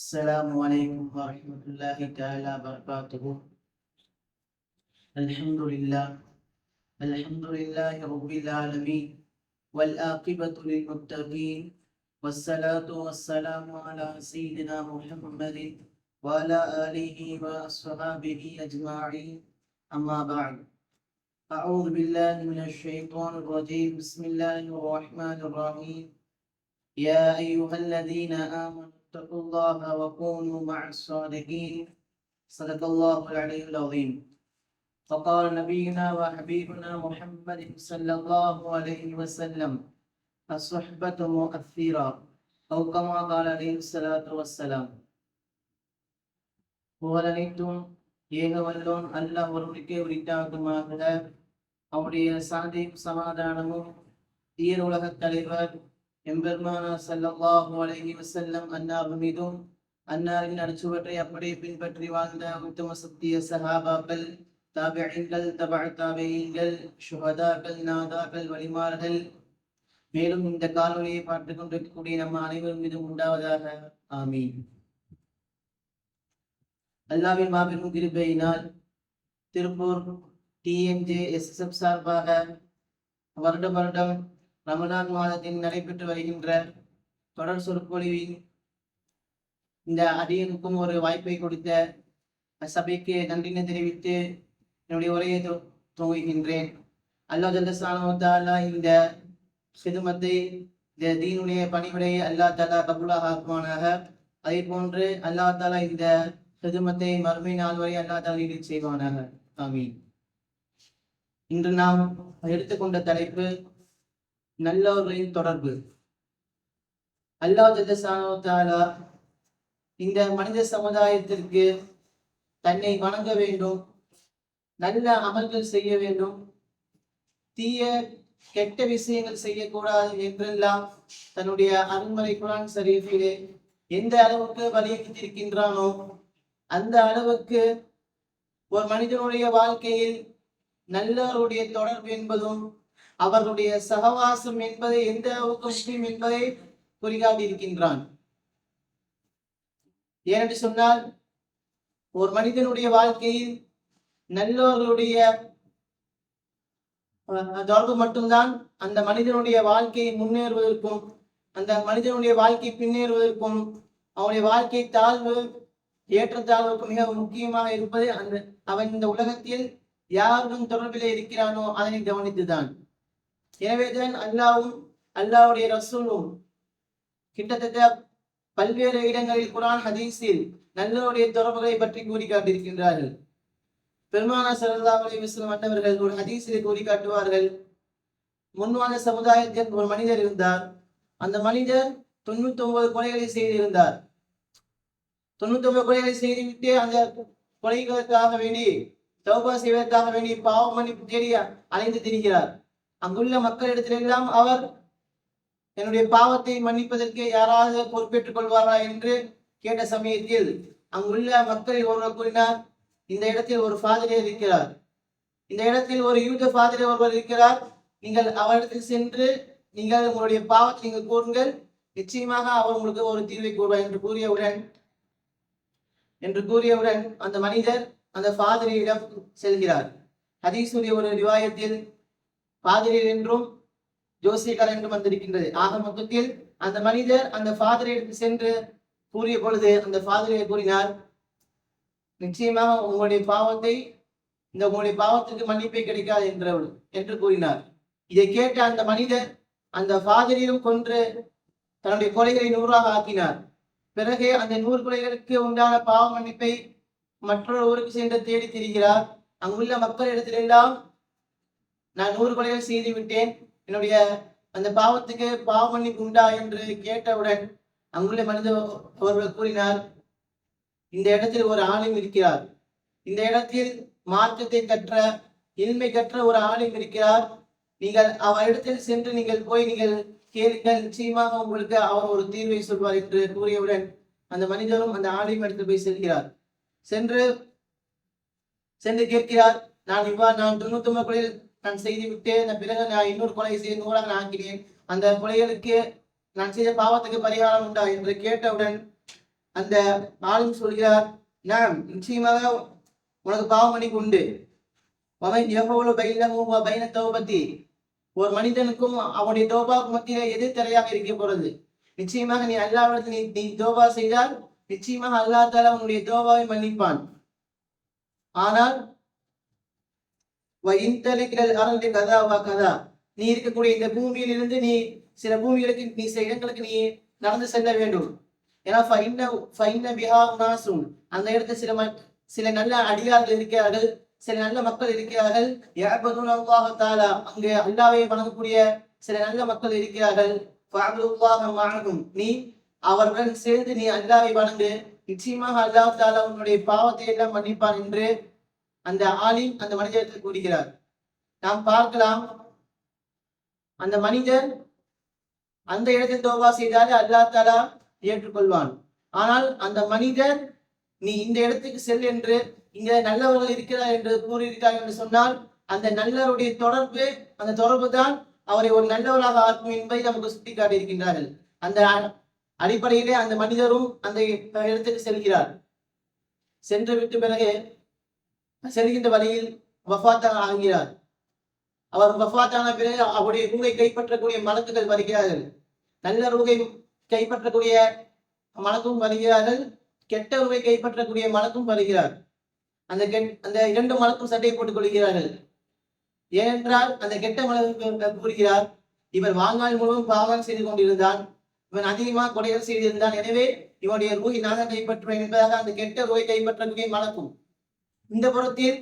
السلام عليكم ورحمة الله تعالى وبركاته. الحمد لله. الحمد لله رب العالمين. والآقبة للمتقين. والصلاة والسلام على سيدنا محمد وعلى آله وأصحابه أجمعين. أما بعد. أعوذ بالله من الشيطان الرجيم. بسم الله الرحمن الرحيم. يا أيها الذين آمنوا اتقوا الله وكونوا مع الصادقين صدق الله العلي العظيم فقال نبينا وحبيبنا محمد صلى الله عليه وسلم الصحبة مؤثرة أو كما قال عليه الصلاة والسلام புகழனைத்தும் ஏகவல்லோன் அல்லாஹ் ஒருவருக்கே உரித்தாகுமாக அவருடைய சாந்தியும் சமாதானமும் ஈர் உலகத் தலைவர் எம்பெருமானா சல்லாஹு அலஹி வசல்லம் அன்னார் மீதும் அன்னாரின் அடிச்சுவற்றை அப்படியே பின்பற்றி வாழ்ந்த உத்தம சத்திய சஹாபாக்கள் தாபியங்கள் தபா தாபியங்கள் சுகதாக்கள் நாதாக்கள் வழிமார்கள். மேலும் இந்த காணொலியை பார்த்து கொண்டிருக்கக்கூடிய நம்ம அனைவரும் மீதும் உண்டாவதாக. ஆமீன். அல்லாவின் மாபெரும் கிருபையினால் திருப்பூர் டிஎம்ஜே எஸ்எஸ்எஃப் சார்பாக வருட வருடம் ரமலான் மாதத்தில் நடைபெற்று வருகின்ற தொடர் சொற்பொழிவின் இந்த அடியனுக்கும் ஒரு வாய்ப்பை கொடுத்த சபைக்கு நன்றினை தெரிவித்து என்னுடைய உரையை துவங்குகின்றேன். அல்லாஹ் ஜல்லசானோ இந்த சிதுமத்தை இந்த தீனுடைய பணிவிடையை அல்லாஹ் தாலா கபுலாக ஆக்குவானாக. அதே போன்று அல்லாஹ் தாலா இந்த சிதுமத்தை மறுமை நாள் வரை அல்லாஹ் தாலா செய்வானாக. ஆமீன். இன்று நாம் எடுத்துக்கொண்ட தலைப்பு நல்லவர்களின் தொடர்பு. அல்லாஹ் ஜல்லசானோ தாலா இந்த மனித சமுதாயத்திற்கு தன்னை வணங்க வேண்டும் நல்ல அமல்கள் செய்ய வேண்டும் தீய கெட்ட விஷயங்கள் செய்யக்கூடாது என்றெல்லாம் தன்னுடைய அருண்மறை குரான் சரீஃபிலே எந்த அளவுக்கு வலியுறுத்தியிருக்கின்றானோ அந்த அளவுக்கு ஒரு மனிதனுடைய வாழ்க்கையில் நல்லவருடைய தொடர்பு என்பதும் அவர்களுடைய சகவாசம் என்பதை எந்த அளவுக்கு என்பதை குறிகாட்டி இருக்கின்றான் ஏனென்று சொன்னால் ஒரு மனிதனுடைய வாழ்க்கையில் நல்லவர்களுடைய தொடர்பு மட்டும்தான் அந்த மனிதனுடைய வாழ்க்கையை முன்னேறுவதற்கும் அந்த மனிதனுடைய வாழ்க்கை பின்னேறுவதற்கும் அவனுடைய வாழ்க்கை தாழ்வு ஏற்றத்தாழ்வுக்கு மிக முக்கியமாக இருப்பது அந்த அவன் இந்த உலகத்தில் யாருடன் தொடர்பிலே இருக்கிறானோ அதனை கவனித்துதான். எனவேதான் அல்லாவும் அல்லாவுடைய ரசூலும் கிட்டத்தட்ட பல்வேறு இடங்களில் குரான் ஹதீஸில் நல்லவருடைய தொடர்புகளை பற்றி கூறி காட்டியிருக்கின்றார்கள் பெருமானா சல்லல்லாஹு அலைஹி வஸல்லம் ஒரு ஹதீஸில் கூறி காட்டுவார்கள் முன்வான சமுதாயத்தில் ஒரு மனிதர் இருந்தார். அந்த மனிதர் தொண்ணூத்தி ஒன்பது கொலைகளை செய்திருந்தார். தொண்ணூத்தி ஒன்பது கொலைகளை செய்துவிட்டு அந்த கொலைகளுக்காக வேண்டி தௌபா செய்வதற்காக வேண்டி பாவ மன்னிப்பு தேடி அலைந்து திரிகிறார். அங்குள்ள மக்களிடத்திலெல்லாம் அவர் என்னுடைய பாவத்தை மன்னிப்பதற்கு யாராவது பொறுப்பேற்றுக் கொள்வாரா என்று கேட்ட சமயத்தில் அங்குள்ள மக்களில் ஒருவர் கூறினார் இந்த இடத்தில் ஒரு ஃபாதரே இருக்கிறார். இந்த இடத்தில் ஒரு யூத ஃபாதரே ஒருவர் இருக்கிறார். நீங்கள் அவரிடத்தில் சென்று நீங்கள் உங்களுடைய பாவத்தை நீங்கள் கூறுங்கள். நிச்சயமாக அவர் உங்களுக்கு ஒரு தீர்வை கூறுவார் என்று கூறியவுடன் என்று கூறியவுடன் அந்த மனிதர் அந்த ஃபாதரியிடம் செல்கிறார். ஹதீசுடைய ஒரு ரிவாயத்தில் பாதிரியர் என்றும் ஜோசியக்காரர் என்றும் வந்திருக்கின்றது. ஆக மொத்தத்தில் அந்த மனிதர் அந்த ஃபாதரிடத்தில் சென்று கூறிய பொழுது அந்த ஃபாதரியர் கூறினார் நிச்சயமாக உங்களுடைய பாவத்தை இந்த உங்களுடைய பாவத்துக்கு மன்னிப்பை கிடைக்காது என்றவர் என்று கூறினார். இதை கேட்ட அந்த மனிதர் அந்த ஃபாதரையும் கொன்று தன்னுடைய கொலைகளை நூறாக ஆக்கினார். பிறகு அந்த நூறு கொலைகளுக்கு உண்டான பாவ மன்னிப்பை மற்றொரு ஊருக்கு சென்று தேடி திரிகிறார். அங்குள்ள மக்களிடத்திலெல்லாம் நான் நூறு கொலைகள் செய்து விட்டேன். என்னுடைய அந்த பாவத்துக்கு பாவ மன்னிப்பு உண்டா என்று கேட்டவுடன் அங்குள்ள மனித அவர்கள் கூறினார் இந்த இடத்தில் ஒரு ஆளும் இருக்கிறார். இந்த இடத்தில் மாற்றத்தை கற்ற இன்மை கற்ற ஒரு ஆணையம் இருக்கிறார். நீங்கள் அவரிடத்தில் சென்று நீங்கள் போய் நீங்கள் கேளுங்கள். நிச்சயமாக உங்களுக்கு அவர் ஒரு தீர்வை சொல்வார் என்று கூறியவுடன் அந்த மனிதரும் அந்த ஆணையம் எடுத்து போய் செல்கிறார். சென்று சென்று கேட்கிறார் நான் இவ்வாறு நான் தொண்ணூத்தி ஒன்பது நான் செய்து விட்டேன் பிறகு நான் இன்னொரு கொலை செய்து நூறாக நான் ஆக்கினேன். அந்த கொலைகளுக்கு நான் செய்த பாவத்துக்கு பரிகாரம் உண்டா என்று கேட்டவுடன் அந்த ஆளும் சொல்கிறார் நான் நிச்சயமாக உனக்கு பாவம் உண்டு. அவன் எவ்வளவு பைனஹு பைன தௌபத்தி. ஒரு மனிதனுக்கும் அவனுடைய தோபாவுக்கு மத்தியிலே எது திரையாக இருக்க போறது? நிச்சயமாக நீ அல்லாவிடத்தில் நீ நீ தோபா செய்தால் நிச்சயமாக அல்லா தாலா உன்னுடைய தோபாவை மன்னிப்பான். ஆனால் அறந்து அரண்டு கதா வா கதா. நீ இருக்கக்கூடிய இந்த பூமியில் இருந்து நீ சில பூமிகளுக்கு நீ சில இடங்களுக்கு நீ நடந்து செல்ல வேண்டும். ஏன்னா ஃபைன்ன ஃபைன்ன பிஹா உனாசும் அந்த இடத்துல சில சில நல்ல அடியார்கள் இருக்கிறார்கள் சில நல்ல மக்கள் இருக்கிறார்கள். யாபதுன் அல்லாஹ் தாலா அங்கே அல்லாவை வணங்கக்கூடிய சில நல்ல மக்கள் இருக்கிறார்கள். ஃபஅபுதுல்லாஹ மஅஹும் நீ அவர்களுடன் சேர்ந்து நீ அல்லாவை வணங்கு. நிச்சயமாக அல்லாஹ் தாலா உன்னுடைய பாவத்தை எல்லாம் மன்னிப்பான் என்று அந்த ஆலிம் அந்த மனிதருக்கு கூறுகிறார் நாம் பார்க்கலாம். அந்த மனிதர் அந்த இடத்தில் தோபா செய்தாலே அல்லாஹ் தாலா ஏற்றுக்கொள்வான். ஆனால் அந்த மனிதர் நீ இந்த இடத்துக்கு செல் என்று இங்க நல்லவர்கள் இருக்கிறார் என்று கூறியிருக்கிறார் என்று சொன்னால் அந்த நல்லவருடைய தொடர்பு அந்த தொடர்பு தான் அவரை ஒரு நல்லவராக ஆக்கும் என்பதை நமக்கு சுட்டி காட்டியிருக்கின்றார்கள் அந்த அடிப்படையிலே அந்த மனிதரும் அந்த இடத்துக்கு செல்கிறார். சென்று விட்டு பிறகு செல்கின்ற வழியில் வஃபாத்தாக ஆகிறார். அவர் வஃபாத்தான பிறகு அவருடைய ரூகை கைப்பற்றக்கூடிய மலக்குகள் வருகிறார்கள். நல்ல ரூகை கைப்பற்றக்கூடிய மலக்கும் வருகிறார்கள். கெட்ட ரூகை கைப்பற்றக்கூடிய மலக்கும் வருகிறார். அந்த கெட் அந்த இரண்டு மலக்கும் சண்டையை போட்டுக் கொள்கிறார்கள். ஏனென்றால் அந்த கெட்ட மலக்கு கூறுகிறார் இவர் வாழ்நாள் முழுவதும் பாவம் செய்து கொண்டிருந்தான். இவன் அதிகமாக கொடைகள் செய்திருந்தான். எனவே இவனுடைய ரூகை நாக கைப்பற்றுவேன் என்பதாக அந்த கெட்ட ரூகை கைப்பற்றக்கூடிய மலக்கும் இந்த புறத்தில்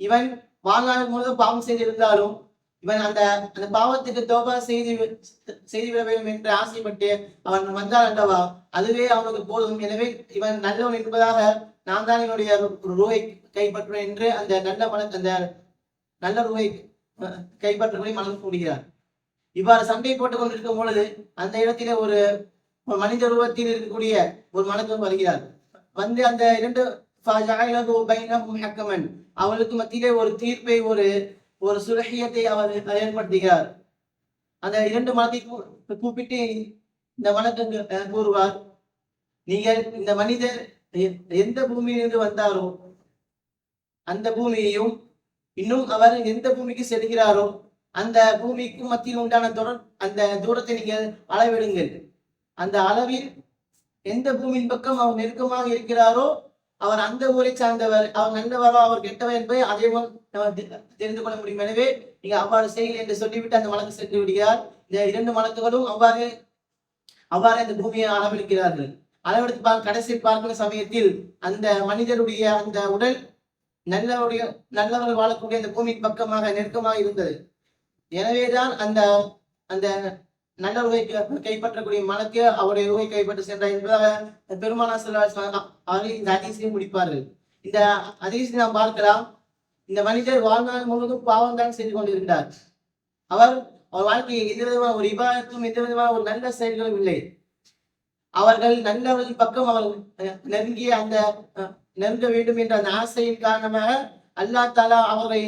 இவன் வாழ்நாள் முழுவதும் பாவம் செய்திருந்தாலும் இவன் அந்த அந்த பாவத்துக்கு தோபா செய்து செய்துவிட வேண்டும் என்று ஆசைப்பட்டு அவன் வந்தான் அல்லவா? அதுவே அவனுக்கு போதும். எனவே இவன் நல்லவன் என்பதாக நான் தான் என்னுடைய ரூவை கைப்பற்றுவேன் என்று அந்த நல்ல மன அந்த நல்ல ரூவை அஹ், மனம் கூடுகிறார் இவ்வாறு சண்டை போட்டுக் கொண்டிருக்கும் பொழுது அந்த இடத்திலே ஒரு மனித ரூபத்தில் இருக்கக்கூடிய ஒரு மனக்கம் வருகிறார். வந்து அந்த இரண்டு ஹக்கமன் அவர்களுக்கு மத்தியிலே ஒரு தீர்ப்பை ஒரு ஒரு சுலகியத்தை அவர் ஏற்படுத்துகிறார். அந்த இரண்டு மனத்தை கூப்பிட்டு இந்த மனத்தை கூறுவார். நீங்கள் இந்த மனிதர் எந்த பூமியிலிருந்து வந்தாரோ அந்த பூமியையும் இன்னும் அவர் எந்த பூமிக்கு செல்கிறாரோ அந்த பூமிக்கும் மத்தியில் உண்டான தொடர் அந்த தூரத்தை நீங்கள் அளவிடுங்கள். அந்த அளவில் எந்த பூமியின் பக்கம் அவர் நெருக்கமாக இருக்கிறாரோ அவர் அந்த ஊரை சார்ந்தவர் அவர் நல்லவரோ அவர் கெட்டவர் என்பதை அதே போல் நம்ம தெரிந்து கொள்ள முடியும். எனவே நீங்க அவ்வாறு செய்யுங்கள் என்று சொல்லிவிட்டு அந்த வழக்கு சென்று விடுகிறார். இந்த இரண்டு வழக்குகளும் அவ்வாறு அவ்வாறு அந்த பூமியை அளவெடுக்கிறார்கள் அளவெடுத்து பார்க்க கடைசி பார்க்கிற சமயத்தில் அந்த மனிதருடைய அந்த உடல் நல்லவருடைய நல்லவர்கள் வாழக்கூடிய அந்த பூமியின் பக்கமாக நெருக்கமாக இருந்தது. எனவேதான் அந்த அந்த நல்ல கைப்பற்றக்கூடிய மலக்கு அவருடைய ரூகை கைப்பற்ற சென்றார் என்பதாக பெருமானா செல்வார் அவர்கள் இந்த அதிசயம் முடிப்பார்கள். இந்த அதிசயம் நாம் பார்க்கலாம். இந்த மனிதர் வாழ்நாள் முழுவதும் பாவம் தான் செய்து கொண்டிருந்தார் அவர் அவர் வாழ்க்கையில் எந்த விதமான ஒரு விவாதத்தும் எந்த விதமான ஒரு நல்ல செயல்களும் இல்லை. அவர்கள் நல்லவர்கள் பக்கம் அவர் நெருங்கிய அந்த நெருங்க வேண்டும் என்ற அந்த ஆசையின் காரணமாக அல்லாஹ் தாலா அவரை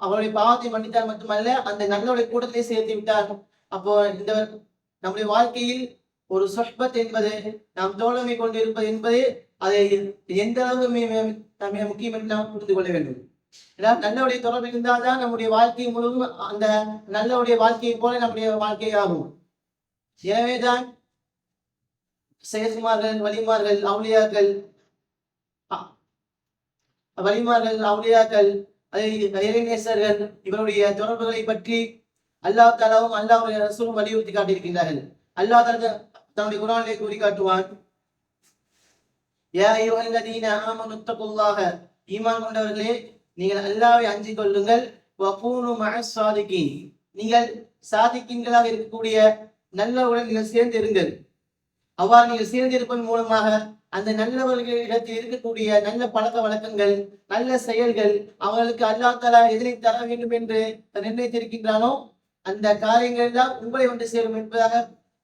அவருடைய பாவத்தை மன்னித்தார் மட்டுமல்ல அந்த நல்லவருடைய கூட்டத்தை சேர்த்து விட்டார். அப்போ இந்த நம்முடைய வாழ்க்கையில் ஒரு சொற்பத் என்பது நாம் தோழமை கொண்டு இருப்பது என்பது அதை எந்த அளவு நம்மை முக்கியம் என்று நாம் புரிந்து கொள்ள வேண்டும். ஏன்னா நல்லவுடைய தொடர்பு இருந்தால்தான் நம்முடைய வாழ்க்கை முழுவதும் அந்த நல்லவுடைய வாழ்க்கையை போல நம்முடைய வாழ்க்கை ஆகும். எனவேதான் சேசுமார்கள் வலிமார்கள் அவுளியாக்கள் அ- வலிமார்கள் அவுளியாக்கள் அதை இறைநேசர்கள் இவருடைய தொடர்புகளை பற்றி அல்லாஹ் தாலாவும் அல்லாஹ் ரசூலும் வலியுறுத்தி காட்டியிருக்கின்றார்கள். அல்லாஹ் தனது தன்னுடைய குரானிலே கூறி காட்டுவான் யா அய்யுஹல்லதீன ஆமனு தக்குல்லாஹ ஈமான் கொண்டவர்களே நீங்கள் அல்லாவை அஞ்சிக் கொள்ளுங்கள். வகூனு மஅஸ் நீங்கள் சாதிக்கின்களாக இருக்கக்கூடிய நல்லவர்களுடன் நீங்கள் சேர்ந்து இருங்கள். அவ்வாறு நீங்கள் சேர்ந்து இருப்பதன் மூலமாக அந்த நல்லவர்களிடத்தில் இருக்கக்கூடிய நல்ல பழக்க வழக்கங்கள் நல்ல செயல்கள் அவர்களுக்கு அல்லாஹ் தலா எதனை தர வேண்டும் என்று நிர்ணயித்திருக்கின்றானோ? அந்த காரியங்கள் எல்லாம் உங்களை வந்து சேரும் என்பதாக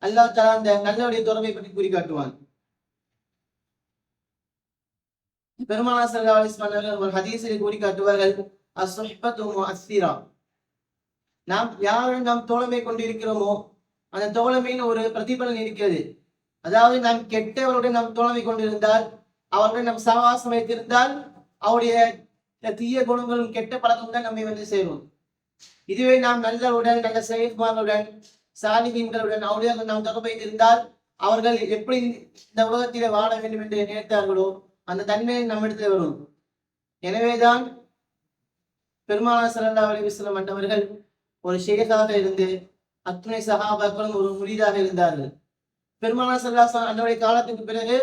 அல்லாஹ் தலா அந்த நல்லவுடைய தொடர்பை பற்றி கூறி காட்டுவான். பெருமானா சல்லா அலிஸ்மான் ஒரு ஹதீஸில் கூறி காட்டுவார்கள் அஸ்ரா நாம் யாரும் நாம் தோழமை கொண்டிருக்கிறோமோ அந்த தோழமையின் ஒரு பிரதிபலன் இருக்கிறது. அதாவது நாம் கெட்டவருடன் நாம் தோழமை கொண்டிருந்தால் அவருடன் நாம் சகவாசம் வைத்திருந்தால் அவருடைய தீய குணங்களும் கெட்ட பழக்கம் தான் நம்மை வந்து சேரும். இதுவே நாம் நல்லவுடன் நல்ல செயல்பாடுடன் சாலிகீன்களுடன் அவருடைய நாம் தொடர்பு வைத்திருந்தால் அவர்கள் எப்படி இந்த உலகத்திலே வாழ வேண்டும் என்று நினைத்தார்களோ அந்த தன்மை நம்மிடத்தில் வரும் எனவேதான் பெருமானா சல்லா அலிவிஸ்லம் மன்னவர்கள் ஒரு ஷேகாக இருந்து அத்துணை சகாபாக்களும் ஒரு முடிதாக இருந்தார்கள். பெருமானா சல்லா அன்னுடைய காலத்துக்கு பிறகு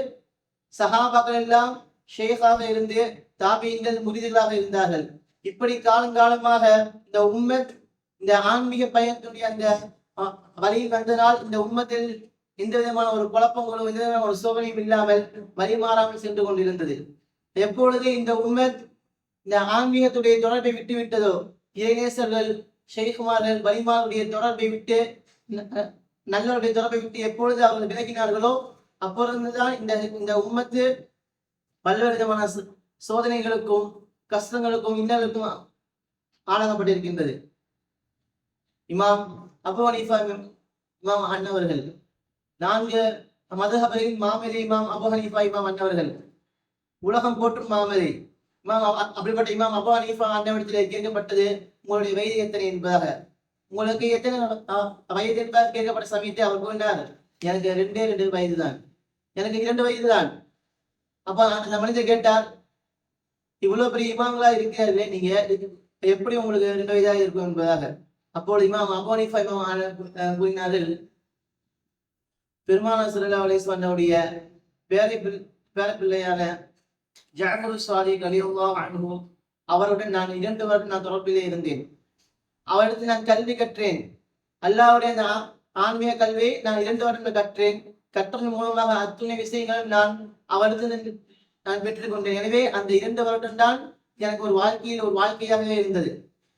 சகாபாக்கள் எல்லாம் ஷேகாக இருந்து தாபியங்கள் முடிதலாக இருந்தார்கள். இப்படி காலங்காலமாக இந்த உம்மத் இந்த ஆன்மீக பயணத்துடைய அந்த வழியில் வந்ததால் இந்த உம்மத்தில் எந்த விதமான ஒரு குழப்பங்களும் எந்த விதமான ஒரு சோதனையும் இல்லாமல் வழிமாறாமல் சென்று கொண்டிருந்தது. எப்பொழுது இந்த உம்மத் இந்த ஆன்மீகத்துடைய தொடர்பை விட்டு விட்டதோ இறைநேசர்கள் ஷெய்குமார்கள் வலிமாருடைய தொடர்பை விட்டு ந- நல்லவருடைய தொடர்பை விட்டு எப்பொழுது அவர்கள் விலகினார்களோ அப்பொழுதுதான் இந்த இந்த உம்மத்து பல்வேறு விதமான சோதனைகளுக்கும் கஷ்டங்களுக்கும் இன்னலுக்கும் ஆளாகப்பட்டிருக்கின்றது இமாம் அபு ஹனீஃபா இமாம் அண்ணவர்கள் நான்கு மதுஹபரின் மாமரி இமாம் அபு ஹனீஃபா இமாம் அன்னவர்கள் உலகம் போற்றும் மாமரி இமாம் அப்படிப்பட்ட இமாம் அபு ஹனீஃபா அண்ணவரிடத்தில் கேட்கப்பட்டது உங்களுடைய வயது எத்தனை என்பதாக. உங்களுக்கு எத்தனை வயது என்பதாக கேட்கப்பட்ட சமயத்தை அவர் கூறினார். எனக்கு ரெண்டே ரெண்டு வயது தான் எனக்கு இரண்டு வயது தான் அப்ப அந்த மனிதர் கேட்டார் இவ்வளவு பெரிய இமாம்களா இருக்கிறார்களே நீங்க எப்படி உங்களுக்கு ரெண்டு வயதாக இருக்கும் என்பதாக. அப்போது இமாம் அபோனிஃபா இமாம் கூறினார்கள் பெருமான சல்லா அலிஸ்வனுடைய பேரை பேரப்பிள்ளையான ஜாகரு சாலி கலியுல்லா அனுபவம் அவருடன் நான் இரண்டு வருடம் நான் தொடர்பிலே இருந்தேன். அவரிடத்தில் நான் கல்வி கற்றேன். அல்லாவுடைய நான் ஆன்மீக கல்வியை நான் இரண்டு வருடம் கற்றேன். கற்றதன் மூலமாக அத்துணை விஷயங்கள் நான் அவரிடத்தில் நான் பெற்றுக்கொண்டேன் எனவே அந்த இரண்டு வருடம் தான் எனக்கு ஒரு வாழ்க்கையில் ஒரு வாழ்க்கையாகவே இருந்தது.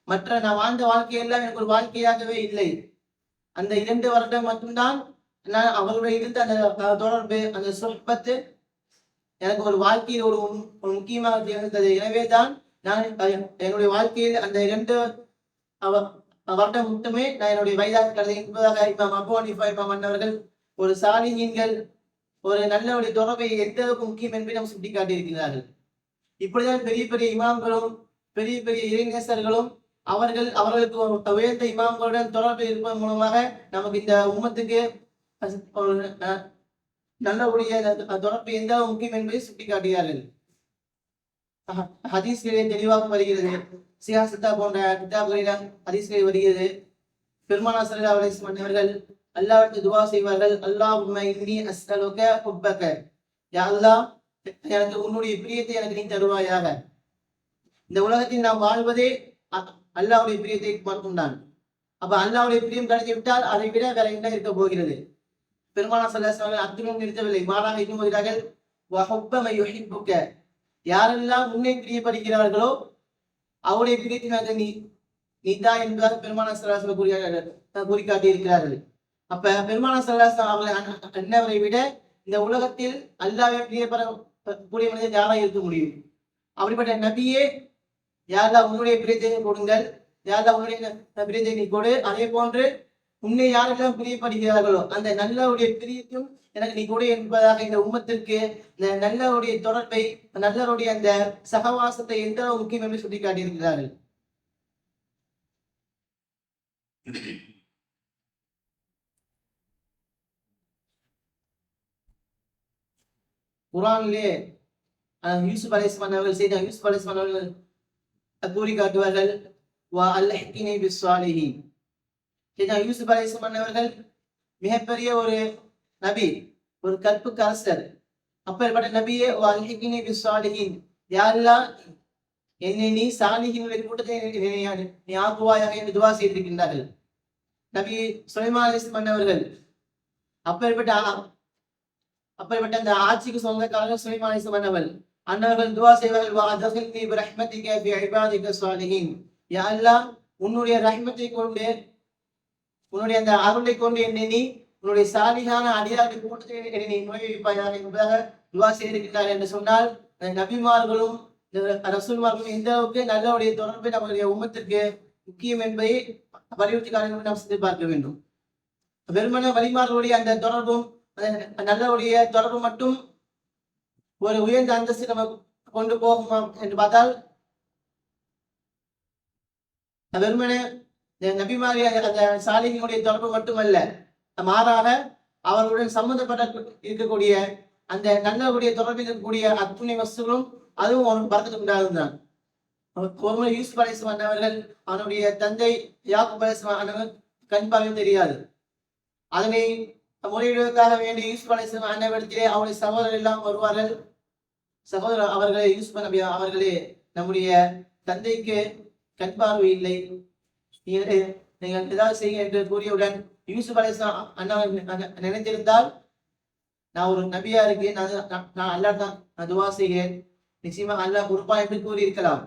மற்ற நான் வாழ்ந்த வாழ்க்கையெல்லாம் எனக்கு ஒரு வாழ்க்கையாகவே இல்லை. அந்த இரண்டு வருடம் மட்டும்தான் நான் அவருடைய இருந்த அந்த தொடர்பு அந்த சொற்பத்து எனக்கு ஒரு வாழ்க்கையில் ஒரு முக்கியமாக இருந்தது. எனவே தான் நான் என்னுடைய வாழ்க்கையில் அந்த இரண்டு அவ- வருடம் மட்டுமே நான் என்னுடைய வயதாக கருதி என்பதாக இமாம் அபு அனிஃபா இமாம் அன்னவர்கள் ஒரு சாலிஹீன்கள் ஒரு நல்ல ஒரு தொடர்பை எந்த அளவுக்கு முக்கியம் என்பதை நாம் சுட்டிக்காட்டியிருக்கிறார்கள் இப்படிதான் பெரிய பெரிய இமாம்களும் பெரிய பெரிய இளைஞர்களும் அவர்கள் அவர்களுக்கு ஒரு உயர்ந்த இமாம்களுடன் தொடர்பு இருப்பதன் மூலமாக நமக்கு இந்த உம்மத்துக்கு அஹ், நல்லபடிய தொடர்பு எந்த முக்கியம் என்பதை சுட்டிக்காட்டுகிறார்கள் அஹ், ஹதீஸ்களிலே தெளிவாக வருகிறது. சியாசத்தா போன்ற கிதாப்களிடம் ஹதீஸ்களை வருகிறது. பெருமானா அவர்கள் அல்லாவிற்கு துவா செய்வார்கள். அல்லாஹ் இன்னி அஸ்அலுக ஹுப்பக. யா அல்லாஹ் எனக்கு உன்னுடைய பிரியத்தை எனக்கு நீ தருவாயாக. இந்த உலகத்தில் நாம் வாழ்வதே அ- அல்லாஹ்வுடைய பிரியத்தை மட்டும்தான் அப்ப அல்லாவுடைய பிரியம் கிடைத்து விட்டால் அதை விட வேற என்ன இருக்க போகிறது? பெருமானா சல்லாஸ் அத்துடன் நிறுத்தவில்லை. மாறாக இன்னும் வருகிறார்கள் யாரெல்லாம் உன்னை பிரியப்படுகிறார்களோ அவருடைய பிரியத்தினாக நீ நீதா என்பதாக பெருமான சல்லாஸ் கூறிய கூறி இருக்கிறார்கள் அப்ப பெருமான சல்லாஸ் அவர்களை அண்ண- அண்ணவரை விட இந்த உலகத்தில் அல்லாவே பிரியப்பட கூடிய மனிதன் யாராக இருக்க முடியும்? அப்படிப்பட்ட நபியே யாரா உன்னுடைய பிரியத்தை கொடுங்கள்? யாரா உன்னுடைய பிரியத்தை நீ கொடு? அதே போன்று உன்னை யாரெல்லாம் பிரியப்படுகிறார்களோ அந்த நல்லவருடைய பிரியத்தையும் எனக்கு நீ கொடு என்பதாக இந்த உம்மத்திற்கு இந்த நல்லவருடைய தொடர்பை நல்லவருடைய அந்த சகவாசத்தை எந்த முக்கியம் என்று சுட்டி காட்டியிருக்கிறார்கள்? குரானிலே யூசுப் அலிஸ்மான் அவர்கள் செய்த யூசுப் அலிஸ்மான் அவர்கள் கூறி காட்டுவார்கள் வா அல்லஹினை பிஸ்வாலிஹி செய்தான் யூசுப் அலிஸ்மான் அவர்கள் மிகப்பெரிய ஒரு நபி ஒரு கற்பு கரசர் அப்பேற்பட்ட நபியே வா அல்லஹினை பிஸ்வாலிஹின் யாரெல்லாம் என்னை நீ சாலிஹினுடைய கூட்டத்தை நீ ஆக்குவாயாக என்று துவா செய்திருக்கின்றார்கள். நபி சுலைமா அலிஸ்மான் அவர்கள் அப்பேற்பட்ட அப்படிப்பட்ட அந்த ஆட்சிக்கு சொந்தக்காரர்கள் சுலைமான் அலிஸ்மான் அன்னவர்கள் துவா செய்வார்கள் வா நீ பிரஹ்மதிக பி ஐபாதிக சாலிஹின் யா அல்லாஹ் உன்னுடைய ரஹ்மத்தை கொண்டு உன்னுடைய அந்த அருளை கொண்டு என்னை நீ உன்னுடைய சாலிகான அடியாருக்கு கூட்டத்தை என்னை நீ நுழைவிப்பாயாக என்பதாக துவா செய்திருக்கிறார் என்று சொன்னால் நபிமார்களும் இந்த ரசூல்மார்களும் எந்த அளவுக்கு நல்லவுடைய தொடர்பு நம்முடைய உமத்திற்கு முக்கியம் என்பதை வலியுறுத்தி காரணம் நாம் சிந்தித்து பார்க்க வேண்டும். வெறுமன வழிமார்களுடைய அந்த தொடர்பும் நல்லவுடைய தொடர்பு மட்டும் ஒரு உயர்ந்த அந்தஸ்து நம்ம கொண்டு போகுமா என்று பார்த்தால் வெறுமனே நபிமாரி அந்த சாலிகளுடைய தொடர்பு மட்டுமல்ல மாறாக அவர்களுடன் சம்பந்தப்பட்ட இருக்கக்கூடிய அந்த நல்லவுடைய தொடர்பில் இருக்கக்கூடிய அத்துணை வசதிகளும் அதுவும் அவனுக்கு பறக்கத்துக்கு உண்டாகுதான் ஒருமுறை யூஸ் அலிஸ்மான் அவர்கள் அவனுடைய தந்தை யாக்கு அலிஸ்மான் கண் பார்வை தெரியாது. அதனை முறையிடுவதற்காக வேண்டி யூசுப் அலிஸ்லாம் அன்னவிடத்திலே அவருடைய சகோதரர் எல்லாம் வருவார்கள். சகோதரர் அவர்களை யூசுப் நபி அவர்களே நம்முடைய தந்தைக்கு கண் பார்வை இல்லை. நீங்கள் ஏதாவது செய்ய என்று கூறியவுடன் யூசுப் அலிஸ்லாம் அண்ணா நினைத்திருந்தால் நான் ஒரு நபியா இருக்கேன் நான் அல்லா தான் நான் துவா செய்கிறேன். நிச்சயமாக அல்லாஹ் பொறுப்பா என்று கூறியிருக்கலாம்.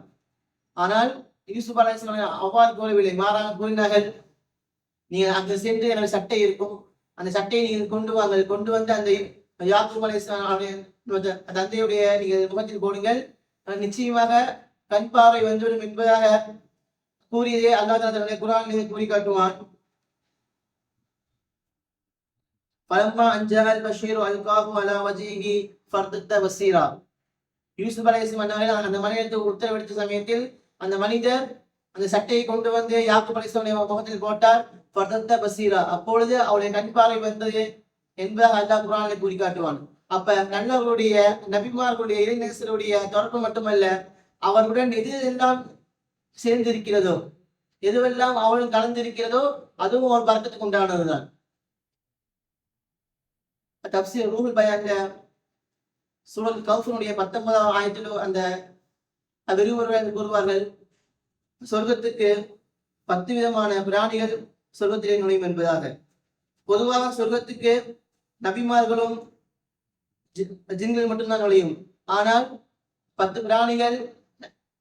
ஆனால் யூசுப் அலிஸ்லாம் அவ்வாறு கூறவில்லை. மாறாக கூறினார்கள் நீங்கள் அங்கு சென்று எனக்கு சட்டை இருக்கும் அந்த சட்டையை நீங்கள் கொண்டு வாங்க கொண்டு வந்து அந்த யாக்கூப் அலிஸ்லாம் தந்தையுடைய நீங்கள் முகத்தில் போடுங்கள். நிச்சயமாக கண் பார்வை வந்துவிடும் என்பதாக கூறியதே அல்லாஹ் தன்னுடைய குரான் கூறி காட்டுவான் பலம்மா அஞ்சகல் பஷீர் அல்காஹு அலா வஜீஹி ஃபர்தத்த வசீரா யூசுப் அலைஹிஸ்ஸலாம் அன்னவர்கள் அந்த மனிதனுக்கு உத்தரவெடுத்த சமயத்தில் அந்த மனிதர் அந்த சட்டையை கொண்டு வந்து யாக்கு பலிசோனை முகத்தில் போட்டார். பதந்த பசீரா. அப்பொழுது அவளுடைய கண் பார்வை வந்தது என்பதாக அல்லாஹ் குரானை கூறி காட்டுவான் அப்ப நல்லவர்களுடைய நபிமார்களுடைய இளைஞர்களுடைய தொடர்பு மட்டுமல்ல அவர்களுடன் எது எல்லாம் சேர்ந்திருக்கிறதோ எதுவெல்லாம் அவளும் கலந்திருக்கிறதோ அதுவும் ஒரு பறக்கத்துக்கு உண்டானதுதான். தப்சீர் ரூஹுல் பயான்ல சூழல் கௌஃபனுடைய பத்தொன்பதாம் ஆயிரத்திலோ அந்த விரிவுரைகள் கூறுவார்கள் சொர்க்கத்துக்கு பத்து விதமான பிராணிகள் சொர்க்கத்திலே நுழையும் என்பதாக. பொதுவாக சொர்க்கத்துக்கு நபிமார்களும் ஜின்கள் மட்டும்தான் நுழையும். ஆனால் பத்து பிராணிகள்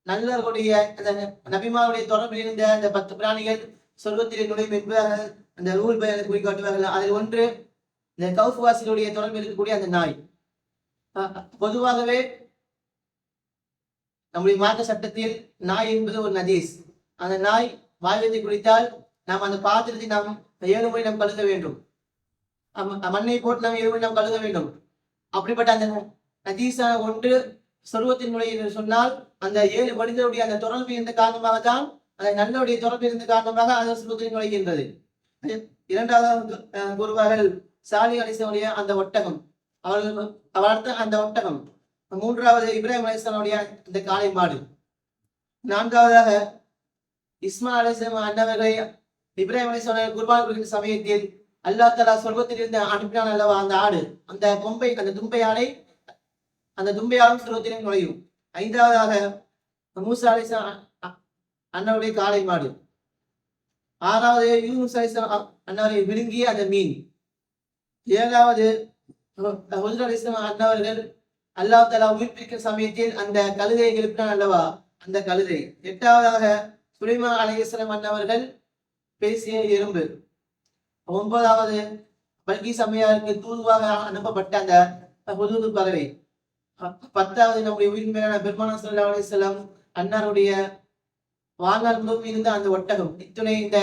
நல்லவர்களுடைய அந்த நபிமாருடைய தொடர்பில் இருந்த அந்த பத்து பிராணிகள் சொர்க்கத்திலே நுழையும் என்பதாக அந்த ரூல் பயனை குறிக்காட்டுவார்கள் அதில் ஒன்று இந்த கவுஃபுவாசிகளுடைய தொடர்பில் இருக்கக்கூடிய அந்த நாய். பொதுவாகவே நம்முடைய மார்க்க சட்டத்தில் நாய் என்பது ஒரு நதீஸ் அந்த நாய் வாய்வத்தை குடித்தால் நாம் அந்த பாத்திரத்தை நாம் ஏழு முறை நாம் கழுக வேண்டும். மண்ணை போட்டு நாம் ஏழு முறை நாம் கழுக வேண்டும். அப்படிப்பட்ட அந்த நஜீஸான ஒன்று சொருவத்தின் முறை என்று சொன்னால் அந்த ஏழு மனிதருடைய அந்த தொடர்பு இருந்த காரணமாக தான் அந்த நல்லுடைய தொடர்பு இருந்த காரணமாக அந்த சொருவத்தில் நுழைகின்றது இரண்டாவது கூறுவார்கள் சாலி அலிசனுடைய அந்த ஒட்டகம். அவர்கள் வளர்த்த அந்த ஒட்டகம். மூன்றாவது இப்ராஹிம் அலிஸ்லாமுடைய அந்த காளை மாடு. நான்காவதாக இஸ்மா அலிஸ்லாம் அண்ணவர்களை இப்ராஹிம் அலிஸ்லாம் குர்பான் கொடுக்கிற சமயத்தில் அல்லா தலா சொர்க்கத்தில் இருந்து அனுப்பினான் அல்லவா அந்த ஆடு. அந்த கொம்பை அந்த தும்பை ஆடை அந்த தும்பையாலும் சொர்க்கத்திலும் நுழையும். ஐந்தாவதாக மூசா அலிஸ்லாம் அண்ணனுடைய காளை மாடு. ஆறாவது யூனுஸ் அலிஸ்லாம் அண்ணாவை விழுங்கிய அந்த மீன். ஏழாவது அண்ணவர்கள் அல்லாஹ் தலா உயிர்ப்பிக்கும் சமயத்தில் அந்த கழுதையை எழுப்பினான் அல்லவா? அந்த கழுதை. எட்டாவதாக சுலைமா அலையஸ்லம் அண்ணவர்கள் பேசிய எறும்பு. ஒன்பதாவது பல்கி சமையாருக்கு தூதுவாக அனுப்பப்பட்ட அந்த புது பறவை. பத்தாவது நம்முடைய உயிர் மேலான பெருமான சல்லா அலிஸ்லாம் அன்னாருடைய வாழ்நாள் முழுவதும் இருந்த அந்த ஒட்டகம். இத்துணை இந்த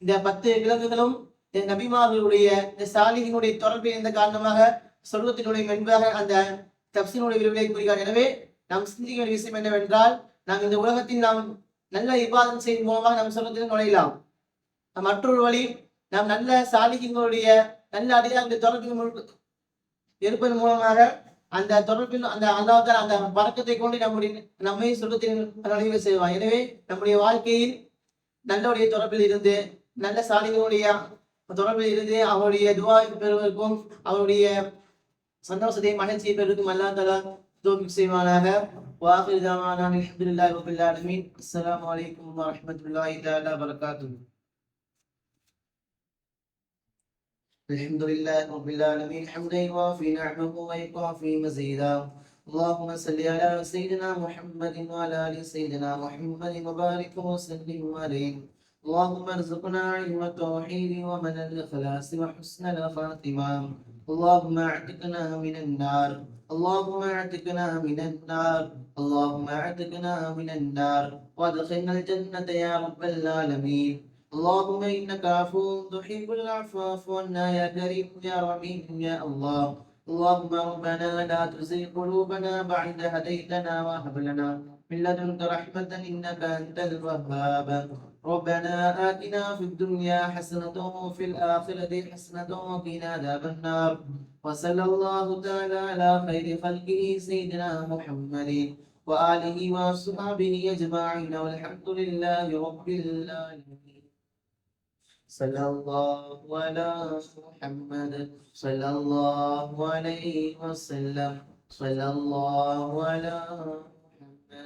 இந்த பத்து விலங்குகளும் நபிமார்களுடைய இந்த சாலிகளுடைய தொடர்பு இருந்த காரணமாக சொர்க்கத்தினுடைய மென்பாக அந்த தப்சீனுடைய விரிவிலை கூறுகிறார். எனவே நாம் சிந்திக்க வேண்டிய விஷயம் என்னவென்றால் நாம் இந்த உலகத்தில் நாம் நல்ல விவாதம் செய்யும் மூலமாக நாம் சொர்க்கத்தில் நுழையலாம். மற்றொரு வழி நாம் நல்ல சாலிகளுடைய நல்ல அடியாக தொடர்பின் இருப்பதன் மூலமாக அந்த தொடர்பில் அந்த அதாவது அந்த பறக்கத்தை கொண்டு நம்முடைய நம்மை சொர்க்கத்தில் நுழைவு செய்வான் எனவே நம்முடைய வாழ்க்கையில் நல்லவுடைய தொடர்பில் இருந்து நல்ல சாலிகளுடைய தொடர்பில் இருந்து அவருடைய துவாய் பெறுவதற்கும் அவருடைய சந்தோஷத்தை மகிழ்ச்சியை பெறுவதற்கும் அல்லா தலா தோல்வி செய்வானாக واخر دعوانا الحمد لله رب العالمين السلام عليكم ورحمه الله تعالى وبركاته الحمد لله رب العالمين حمدا يوافي نعمه ويكافي مزيدا اللهم صل على سيدنا محمد وعلى ال سيدنا محمد وبارك وسلم عليه اللهم ارزقنا علم التوحيد ومن الإخلاص وحسن الخاتمة اللهم اعتقنا من النار. اللهم اعتقنا من النار. اللهم اعتقنا من النار. وادخلنا الجنة يا رب العالمين. اللهم إنك عفو تحب العفو. فاعف عنا يا كريم يا رحيم يا الله. اللهم ربنا لا تزغ قلوبنا بعد هديتنا وهب لنا من لدنك رحمة إنك أنت الوهاب. ربنا آتنا في الدنيا حسنة وفي الآخرة حسنة وقنا عذاب النار. وصلى الله تعالى على خير خلقه سيدنا محمد وآله وأصحابه أجمعين. والحمد لله رب العالمين. صلى الله على محمد. صلى الله عليه وسلم. صلى الله على